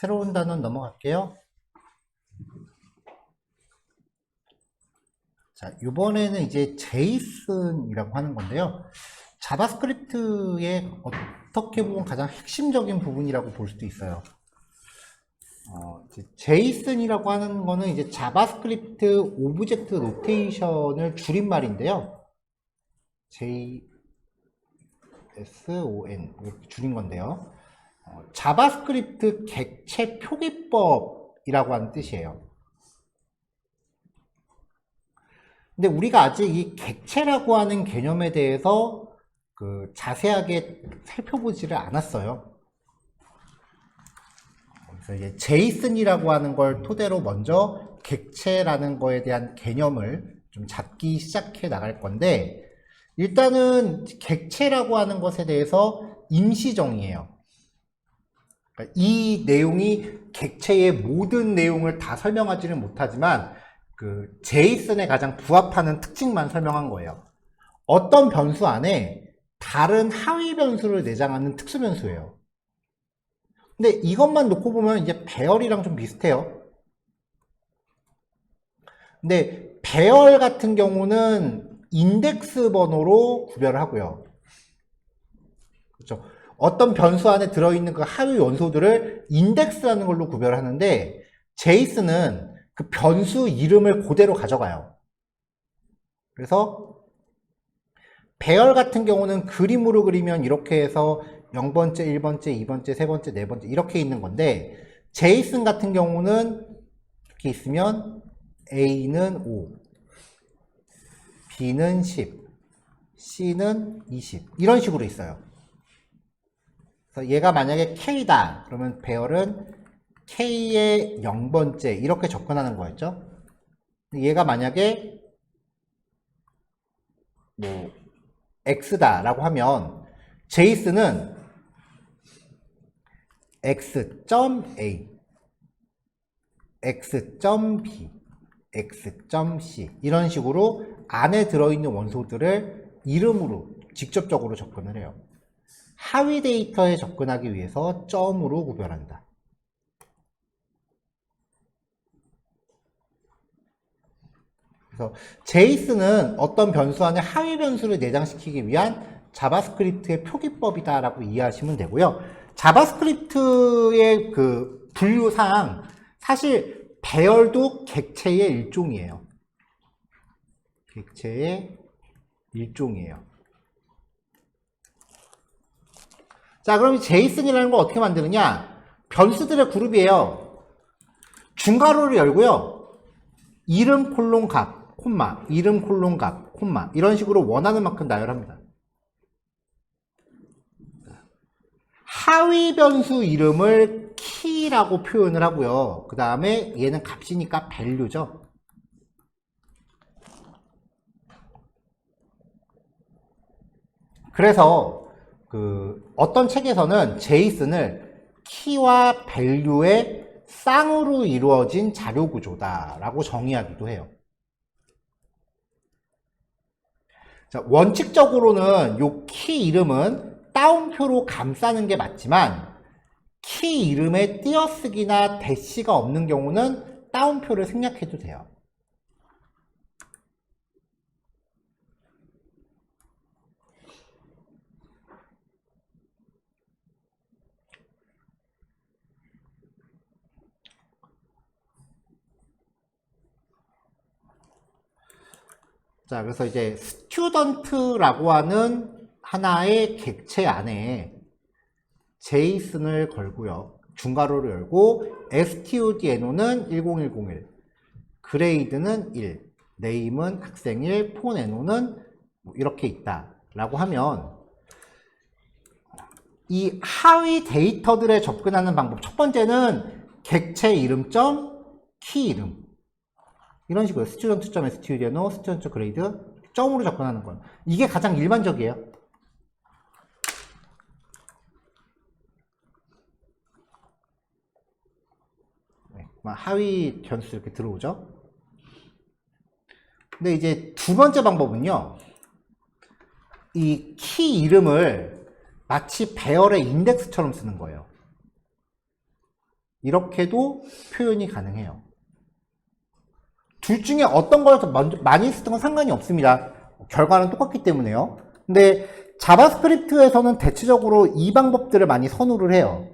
새로운 단원 넘어갈게요. 자, 이번에는 이제 제이슨이라고 하는 건데요. 자바스크립트의 어떻게 보면 가장 핵심적인 부분이라고 볼 수도 있어요. 어, 제이슨이라고 하는 거는 이제 자바스크립트 오브젝트 노테이션을 줄임말인데요. J SON 이렇게 줄인 건데요. 어, 자바스크립트 객체 표기법이라고 하는 뜻이에요. 근데 우리가 아직 이 객체라고 하는 개념에 대해서 그 자세하게 살펴보지를 않았어요. 그래서 이제 제이슨이라고 하는 걸 토대로 먼저 객체라는 거에 대한 개념을 좀 잡기 시작해 나갈 건데 일단은 객체라고 하는 것에 대해서 임시 정의예요. 그러니까 이 내용이 객체의 모든 내용을 다 설명하지는 못하지만 그 제이슨에 가장 부합하는 특징만 설명한 거예요. 어떤 변수 안에 다른 하위 변수를 내장하는 특수 변수예요. 근데 이것만 놓고 보면 이제 배열이랑 좀 비슷해요. 근데 배열 같은 경우는 인덱스 번호로 구별을 하고요. 그렇죠. 어떤 변수 안에 들어있는 그 하위 원소들을 인덱스라는 걸로 구별하는데 제이슨은 그 변수 이름을 그대로 가져가요. 그래서 배열 같은 경우는 그림으로 그리면 이렇게 해서 0번째, 1번째, 2번째, 3번째, 4번째 이렇게 있는 건데 제이슨 같은 경우는 이렇게 있으면 A는 5, B는 10, C는 20 이런 식으로 있어요. 그래서 얘가 만약에 K다 그러면 배열은 K의 0번째 이렇게 접근하는 거였죠. 얘가 만약에 뭐 X다 라고 하면 제이슨은 X.A, X.B, X.C 이런 식으로 안에 들어있는 원소들을 이름으로 직접적으로 접근을 해요. 하위 데이터에 접근하기 위해서 점으로 구별한다. 그래서 제이슨은 어떤 변수 안에 하위 변수를 내장시키기 위한 자바스크립트의 표기법이다라고 이해하시면 되고요. 자바스크립트의 그 분류상 사실 배열도 객체의 일종이에요. 객체의 일종이에요. 자, 그럼 이 제이슨이라는 걸 어떻게 만드느냐? 변수들의 그룹이에요. 중괄호를 열고요. 이름 콜론 값, 콤마, 이름 콜론 값, 콤마 이런 식으로 원하는 만큼 나열합니다. 하위 변수 이름을 키라고 표현을 하고요. 그 다음에 얘는 값이니까 value죠. 그래서 그 어떤 책에서는 제이슨을 키와 value의 쌍으로 이루어진 자료 구조다라고 정의하기도 해요. 자, 원칙적으로는 요 키 이름은 따옴표로 감싸는 게 맞지만 키 이름에 띄어쓰기나 대시가 없는 경우는 따옴표를 생략해도 돼요. 자, 그래서 이제 스튜던트라고 하는 하나의 객체 안에 제이슨을 걸고요. 중괄호를 열고 studno는 10101, 그레이드는 1, 네임은 학생 1, 폰 NO는 뭐 이렇게 있다라고 하면 이 하위 데이터들에 접근하는 방법 첫 번째는 객체 이름점 키 이름 이런 식으로 student.studno, student.grade 점으로 접근하는 건 이게 가장 일반적이에요. 네, 막 하위 변수 이렇게 들어오죠. 근데 이제 두 번째 방법은요. 이 키 이름을 마치 배열의 인덱스처럼 쓰는 거예요. 이렇게도 표현이 가능해요. 둘 중에 어떤 걸 많이 쓰던 건 상관이 없습니다. 결과는 똑같기 때문에요. 근데 자바스크립트에서는 대체적으로 이 방법들을 많이 선호를 해요.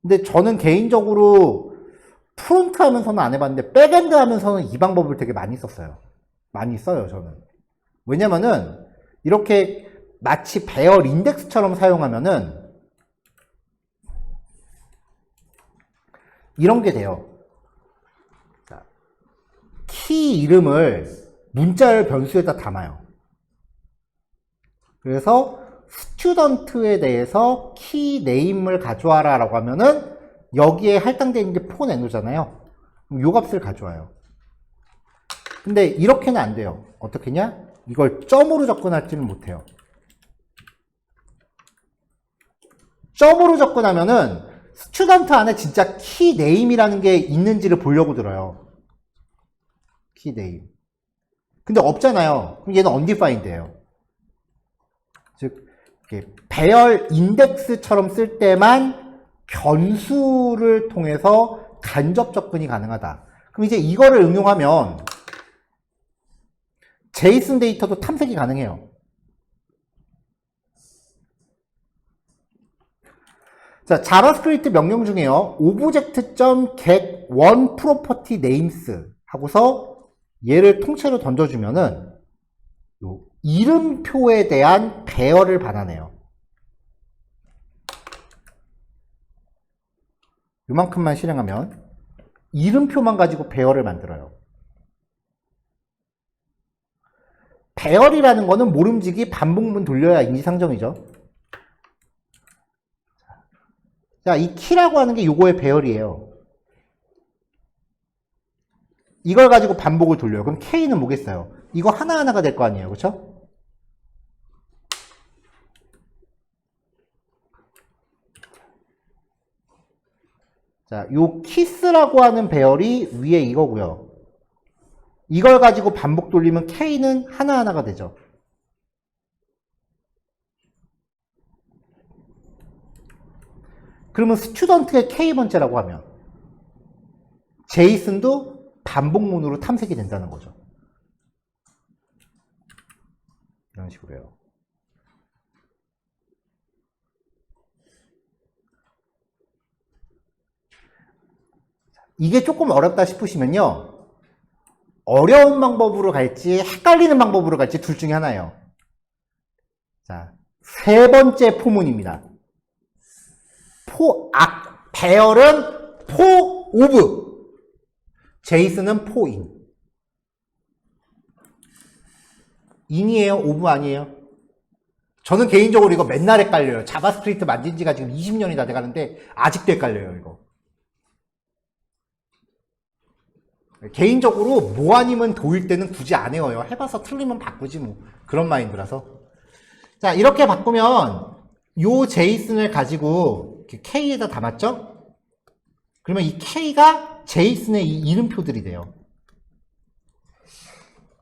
근데 저는 개인적으로 프론트 하면서는 안 해봤는데 백엔드 하면서는 이 방법을 되게 많이 썼어요. 많이 써요, 저는. 왜냐면은 이렇게 마치 배열 인덱스처럼 사용하면은 이런 게 돼요. 자, 키 이름을 문자열 변수에다 담아요. 그래서 스튜던트에 대해서 키 네임을 가져와라 라고 하면은 여기에 할당되어 있는 게 폰에노잖아요. 그럼 요 값을 가져와요. 근데 이렇게는 안 돼요. 어떻게냐? 이걸 점으로 접근할지는 못해요. 점으로 접근하면은 스튜던트 안에 진짜 키 네임이라는 게 있는지를 보려고 들어요. 키 네임. 근데 없잖아요. 그럼 얘는 undefined예요. 즉 배열 인덱스처럼 쓸 때만 변수를 통해서 간접 접근이 가능하다. 그럼 이제 이거를 응용하면 제이슨 데이터도 탐색이 가능해요. 자, 자바스크립트 명령 중에요. object.get one property names 하고서 얘를 통째로 던져주면은 요 이름표에 대한 배열을 반환해요. 요만큼만 실행하면 이름표만 가지고 배열을 만들어요. 배열이라는 거는 모름지기 반복문 돌려야 인지상정이죠. 자, 이 키라고 하는 게 요거의 배열이에요. 이걸 가지고 반복을 돌려요. 그럼 K는 뭐겠어요? 이거 하나하나가 될 거 아니에요. 그렇죠? 자, 요 키스라고 하는 배열이 위에 이거고요. 이걸 가지고 반복 돌리면 K는 하나하나가 되죠. 그러면 스튜던트의 K번째라고 하면 제이슨도 반복문으로 탐색이 된다는 거죠. 이런 식으로요. 이게 조금 어렵다 싶으시면요. 어려운 방법으로 갈지 헷갈리는 방법으로 갈지 둘 중에 하나예요. 자, 세 번째 포문입니다. 포, 악, 배열은 포, 오브. 제이슨은 포인. 인이에요? 오브 아니에요? 저는 개인적으로 이거 맨날 헷갈려요. 자바스크립트 만진 지가 지금 20년이 다 돼가는데 아직도 헷갈려요, 이거. 개인적으로 뭐 아니면 도일 때는 굳이 안 외워요. 해봐서 틀리면 바꾸지 뭐. 그런 마인드라서. 자, 이렇게 바꾸면 요 제이슨을 가지고 K에다 담았죠? 그러면 이 K가 제이슨의 이 이름표들이 돼요.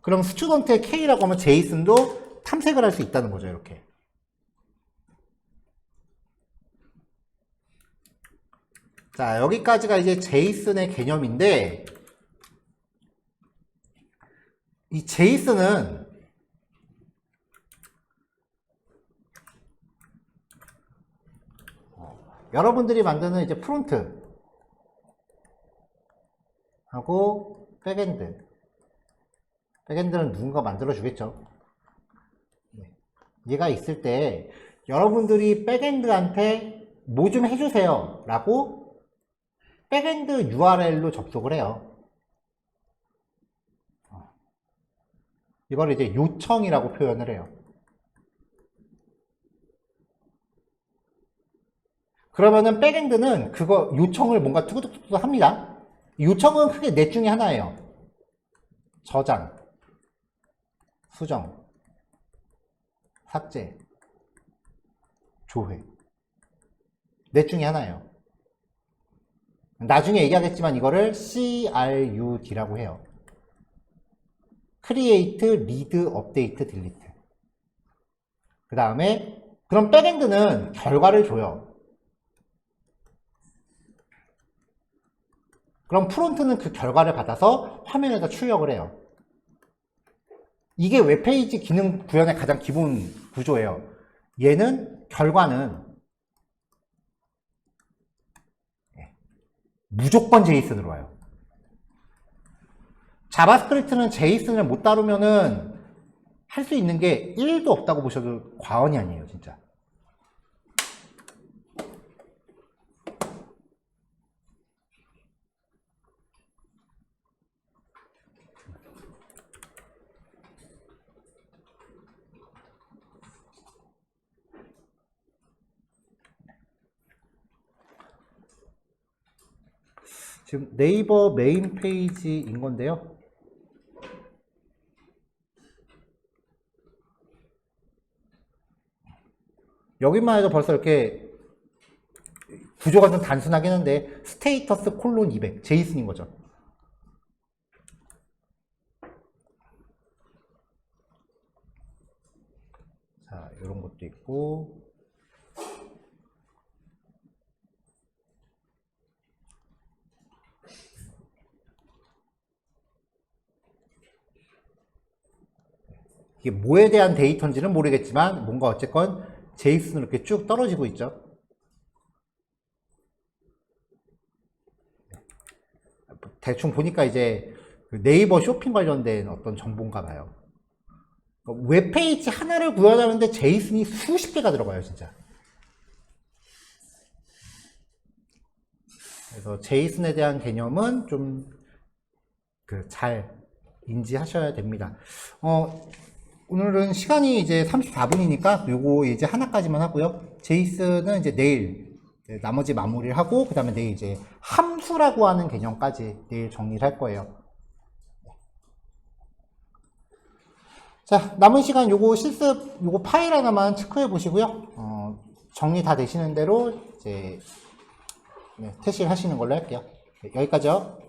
그럼 스튜던트의 K라고 하면 제이슨도 탐색을 할 수 있다는 거죠, 이렇게. 자, 여기까지가 이제 제이슨의 개념인데, 이 제이슨은 여러분들이 만드는 이제 프론트 하고 백엔드 백엔드는 누군가 만들어 주겠죠 네. 얘가 있을 때 여러분들이 백엔드한테 뭐 좀 해주세요 라고 백엔드 URL로 접속을 해요 이걸 이제 요청이라고 표현을 해요. 그러면은 백엔드는 그거 요청을 뭔가 투구투구투구 합니다. 요청은 크게 넷 중에 하나예요. 저장, 수정, 삭제, 조회. 넷 중에 하나예요. 나중에 얘기하겠지만 이거를 CRUD라고 해요. create, read, update, delete. 그 다음에 그럼 백엔드는 결과를 줘요. 그럼 프론트는 그 결과를 받아서 화면에다 출력을 해요. 이게 웹페이지 기능 구현의 가장 기본 구조예요. 얘는 결과는 예, 무조건 제이슨으로 와요. 자바스크립트는 제이슨을 못 다루면은 할 수 있는 게 1도 없다고 보셔도 과언이 아니에요, 진짜. 지금 네이버 메인 페이지인 건데요. 여기만 해도 벌써 이렇게 구조가 좀 단순하긴 한데 스테이터스 콜론 200 제이슨인 거죠. 자, 이런 것도 있고 이게 뭐에 대한 데이터인지는 모르겠지만 뭔가 어쨌건 제이슨으로 이렇게 쭉 떨어지고 있죠. 대충 보니까 이제 그 네이버 쇼핑 관련된 어떤 정보인가 봐요. 웹페이지 하나를 구현하는데 제이슨이 수십 개가 들어가요, 진짜. 그래서 제이슨에 대한 개념은 좀 그 잘 인지하셔야 됩니다. 어, 오늘은 시간이 이제 34분이니까 요거 이제 하나까지만 하고요. 제이슨은 이제 내일 이제 나머지 마무리를 하고 그 다음에 내일 이제 함수라고 하는 개념까지 내일 정리를 할 거예요. 자, 남은 시간 요거 실습, 요거 파일 하나만 체크해 보시고요. 어, 정리 다 되시는 대로 이제 네, 퇴실 하시는 걸로 할게요. 네, 여기까지요.